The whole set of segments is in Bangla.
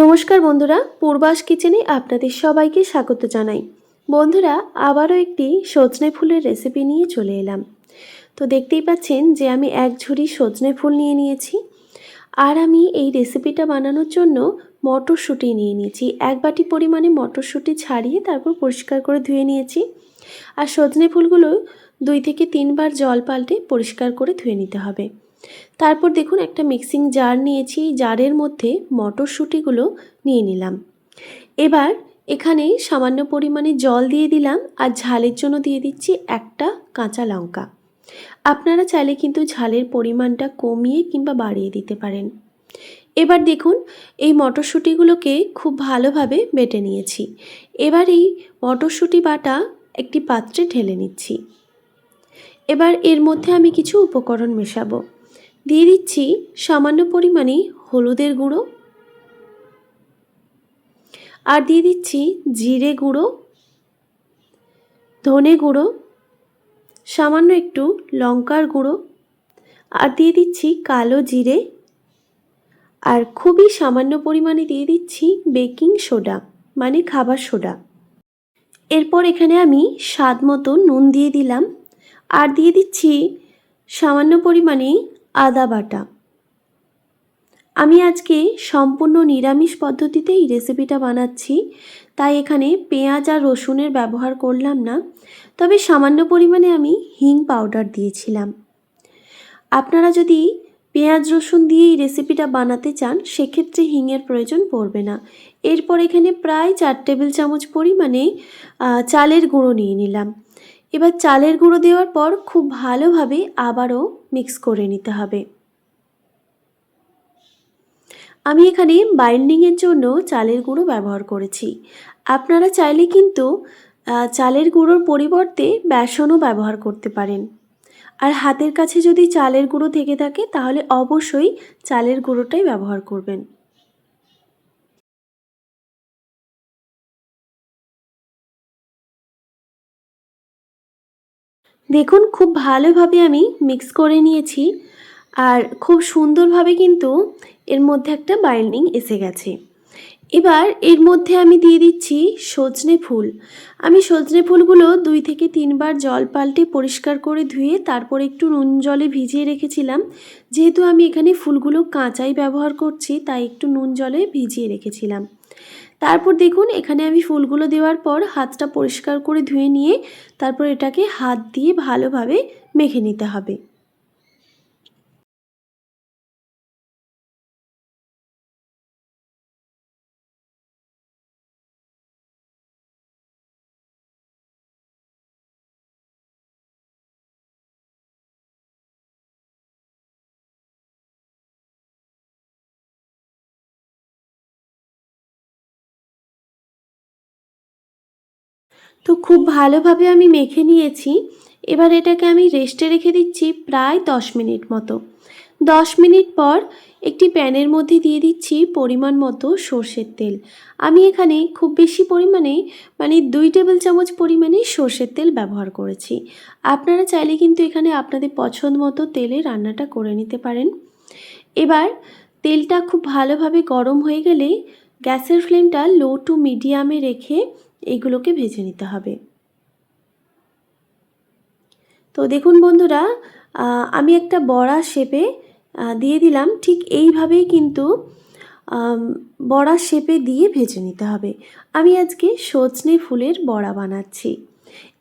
নমস্কার বন্ধুরা, পূর্বাস কিচেনে আপনাদের সবাইকে স্বাগত জানাই। বন্ধুরা, আবারও একটি সজনে ফুলের রেসিপি নিয়ে চলে এলাম। তো দেখতেই পাচ্ছেন যে আমি এক ঝুড়ি সজনে ফুল নিয়ে নিয়েছি আর আমি এই রেসিপিটা বানানোর জন্য মটরশুঁটি নিয়ে নিয়েছি। এক বাটি পরিমাণে মটরশুঁটি ছাড়িয়ে তারপর পরিষ্কার করে ধুয়ে নিয়েছি আর সজনে ফুলগুলো দুই থেকে তিনবার জল পাল্টে পরিষ্কার করে ধুয়ে নিতে হবে। তারপর দেখুন একটা মিক্সিং জার নিয়েছি জারের মধ্যে মটরশুঁটিগুলো নিয়ে নিলাম। এবার এখানে সামান্য পরিমাণে জল দিয়ে দিলাম আর ঝালের জন্য দিয়ে দিচ্ছি একটা কাঁচা লঙ্কা। আপনারা চাইলে কিন্তু ঝালের পরিমাণটা কমিয়ে কিংবা বাড়িয়ে দিতে পারেন। এবার দেখুন এই মটরশুঁটিগুলোকে খুব ভালোভাবে বেটে নিয়েছি। এবার এই মটরশুঁটি বাটা একটি পাত্রে ঢেলে নিচ্ছি। এবার এর মধ্যে আমি কিছু উপকরণ মেশাবো। দিয়ে দিচ্ছি সামান্য পরিমাণে হলুদের গুঁড়ো। আর দিয়ে দিচ্ছি জিরে গুঁড়ো, ধনে গুঁড়ো, সামান্য একটু লঙ্কার গুঁড়ো। আর দিয়ে দিচ্ছি কালো জিরে। আর খুবই সামান্য পরিমাণে দিয়ে দিচ্ছি বেকিং সোডা মানে খাবার সোডা। এরপর এখানে আমি স্বাদ মতো নুন দিয়ে দিলাম। আর দিয়ে দিচ্ছি সামান্য পরিমাণে আদা বাটা। আমি আজকে সম্পূর্ণ নিরামিষ পদ্ধতিতে এই রেসিপিটা বানাচ্ছি, তাই এখানে পেঁয়াজ আর রসুনের ব্যবহার করলাম না, তবে সামান্য পরিমাণে আমি হিং পাউডার দিয়েছিলাম। আপনারা যদি পেঁয়াজ, রসুন দিয়ে এই রেসিপিটা বানাতে চান, সেক্ষেত্রে হিংয়ের প্রয়োজন পড়বে না। এরপর এখানে প্রায় চার টেবিল চামচ পরিমাণে চালের গুঁড়ো নিয়ে নিলাম। এবার চালের গুঁড়ো দেওয়ার পর খুব ভালোভাবে আবারও মিক্স করে নিতে হবে। আমি এখানে বাইন্ডিংয়ের জন্য চালের গুঁড়ো ব্যবহার করেছি। আপনারা চাইলে কিন্তু চালের গুঁড়োর পরিবর্তে বেসনও ব্যবহার করতে পারেন। আর হাতের কাছে যদি চালের গুঁড়ো থেকে থাকে, তাহলে অবশ্যই চালের গুঁড়োটাই ব্যবহার করবেন। দেখুন, খুব ভালোভাবে আমি মিক্স করে নিয়েছি আর খুব সুন্দরভাবে কিন্তু এর মধ্যে একটা বাইন্ডিং এসে গেছে। এবার এর মধ্যে আমি দিয়ে দিচ্ছি সজনে ফুল। আমি সজনে ফুলগুলো দুই থেকে তিনবার জল পাল্টে পরিষ্কার করে ধুয়ে তারপর একটু নুন জলে ভিজিয়ে রেখেছিলাম। যেহেতু আমি এখানে ফুলগুলো কাঁচাই ব্যবহার করছি, তাই একটু নুন জলে ভিজিয়ে রেখেছিলাম। তারপর দেখুন, এখানে আমি ফুলগুলো দেওয়ার পর হাতটা পরিষ্কার করে ধুয়ে নিয়ে তারপর এটাকে হাত দিয়ে ভালোভাবে মেখে নিতে হবে। তো খুব ভালোভাবে আমি মেখে নিয়েছি। এবার এটাকে আমি রেস্টে রেখে দিচ্ছি প্রায় দশ মিনিট মতো। দশ মিনিট পর একটি প্যানের মধ্যে দিয়ে দিচ্ছি পরিমাণ মতো সর্ষের তেল। আমি এখানে খুব বেশি পরিমাণে মানে দুই টেবিল চামচ পরিমাণে সর্ষের তেল ব্যবহার করেছি। আপনারা চাইলে কিন্তু এখানে আপনাদের পছন্দ মতো তেলে রান্নাটা করে নিতে পারেন। এবার তেলটা খুব ভালোভাবে গরম হয়ে গেলে গ্যাসের ফ্লেমটা লো টু মিডিয়ামে রেখে এইগুলোকে ভেজে নিতে হবে। তো দেখুন বন্ধুরা আমি একটা বড়া শেপে দিয়ে দিলাম। ঠিক এইভাবেই কিন্তু বড়া শেপে দিয়ে ভেজে নিতে হবে। আমি আজকে সজনে ফুলের বড়া বানাচ্ছি,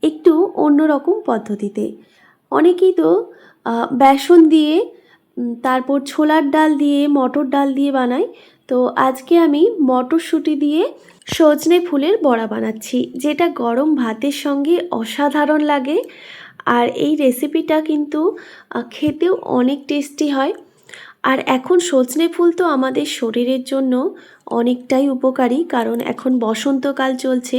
একটু অন্যরকম পদ্ধতিতে। অনেকেই তো বেসন দিয়ে তারপর ছোলার ডাল দিয়ে, মটর ডাল দিয়ে বানায়। তো আজকে আমি মটরশুঁটি দিয়ে সজনে ফুলের বড়া বানাচ্ছি, যেটা গরম ভাতের সঙ্গে অসাধারণ লাগে। আর এই রেসিপিটা কিন্তু খেতেও অনেক টেস্টি হয়। আর এখন সজনে ফুল তো আমাদের শরীরের জন্য অনেকটাই উপকারী, কারণ এখন বসন্তকাল চলছে।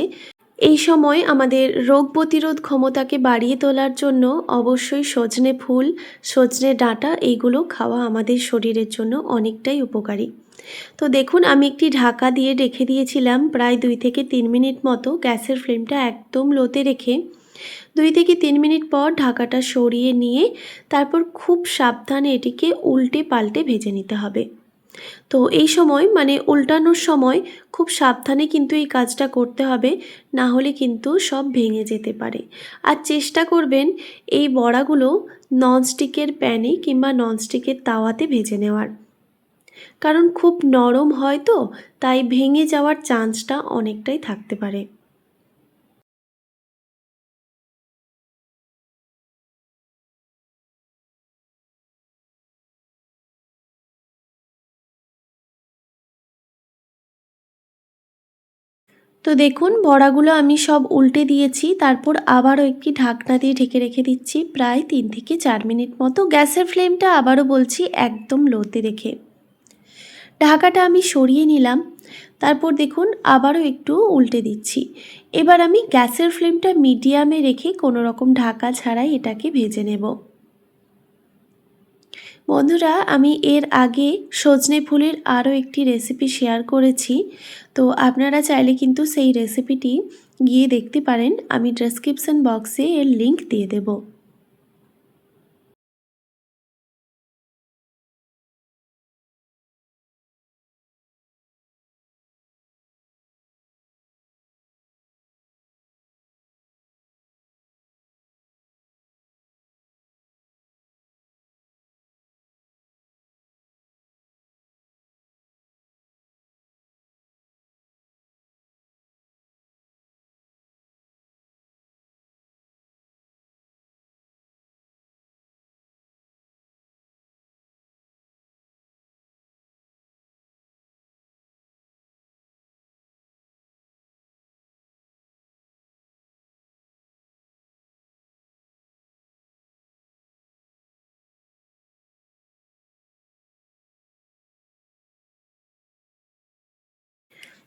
এই সময় আমাদের রোগ প্রতিরোধ ক্ষমতাকে বাড়িয়ে তোলার জন্য অবশ্যই সজনে ফুল, সজনে ডাঁটা, এইগুলো খাওয়া আমাদের শরীরের জন্য অনেকটাই উপকারী। তো দেখুন, আমি একটি ঢাকা দিয়ে রেখে দিয়েছিলাম প্রায় দুই থেকে তিন মিনিট মতো গ্যাসের ফ্লেমটা একদম লোতে রেখে। দুই থেকে তিন মিনিট পর ঢাকাটা সরিয়ে নিয়ে তারপর খুব সাবধানে এটিকে উল্টে পাল্টে ভেজে নিতে হবে। তো এই সময় মানে উল্টানোর সময় খুব সাবধানে কিন্তু এই কাজটা করতে হবে, না হলে কিন্তু সব ভেঙে যেতে পারে। আর চেষ্টা করবেন এই বড়াগুলো ননস্টিকের প্যানে কিংবা ননস্টিকের তাওয়াতে ভেজে নেওয়ার। কারণ খুব নরম হয় তো, তাই ভেঙে যাওয়ার চান্সটা অনেকটাই থাকতে পারে। তো দেখুন, বড়াগুলো আমি সব উল্টে দিয়েছি, তারপর আবারও একটি ঢাকনা দিয়ে ঢেকে রেখে দিচ্ছি, প্রায় তিন থেকে চার মিনিট মতো। গ্যাসের ফ্লেমটা আবারও বলছি একদম লোতে রেখে। ঢাকাটা আমি সরিয়ে নিলাম। তারপর দেখুন, আবারও একটু উল্টে দিচ্ছি। এবার আমি গ্যাসের ফ্লেমটা মিডিয়ামে রেখে কোনো রকম ঢাকা ছাড়াই এটাকে ভেজে নেব। বন্ধুরা, আমি এর আগে সজনে ফুলের আরও একটি রেসিপি শেয়ার করেছি। তো আপনারা চাইলে কিন্তু সেই রেসিপিটি গিয়ে দেখতে পারেন। আমি ডেসক্রিপশন বক্সে এর লিংক দিয়ে দেবো।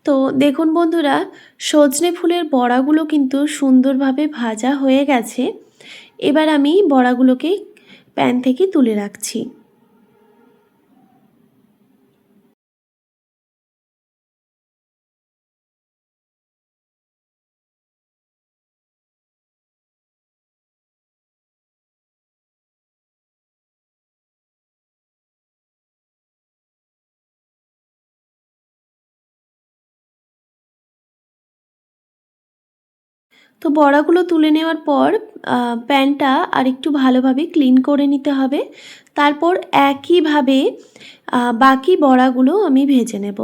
তো দেখুন বন্ধুরা, সজনে ফুলের বড়াগুলো কিন্তু সুন্দরভাবে ভাজা হয়ে গেছে। এবার আমি বড়াগুলোকে প্যান থেকে তুলে রাখছি। তো বড়াগুলো তুলে নেওয়ার পর প্যানটা আর একটু ভালোভাবে ক্লিন করে নিতে হবে। তারপর একইভাবে বাকি বড়াগুলো আমি ভেজে নেব।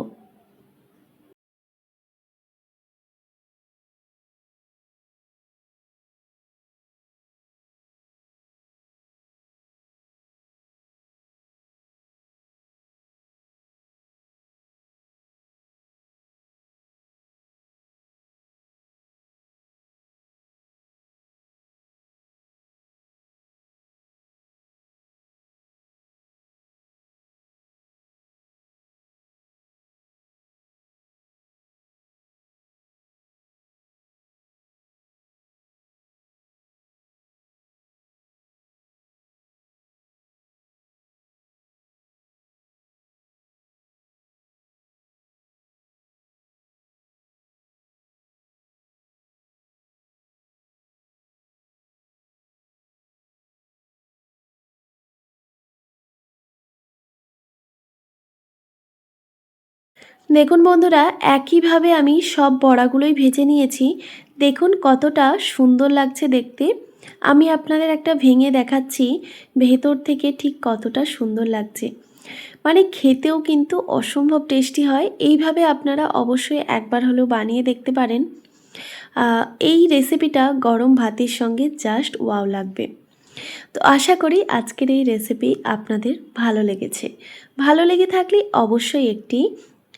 দেখুন বন্ধুরা, একইভাবে আমি সব বড়াগুলোই ভেজে নিয়েছি। দেখুন কতটা সুন্দর লাগছে দেখতে। আমি আপনাদের একটা ভেঙে দেখাচ্ছি, ভেতর থেকে ঠিক কতটা সুন্দর লাগছে। মানে খেতেও কিন্তু অসম্ভব টেস্টি হয়, এইভাবে আপনারা অবশ্যই একবার হলেও বানিয়ে দেখতে পারেন। এই রেসিপিটা গরম ভাতের সঙ্গে জাস্ট ওয়াও লাগবে। তো আশা করি আজকের এই রেসিপি আপনাদের ভালো লেগেছে। ভালো লেগে থাকলে অবশ্যই একটি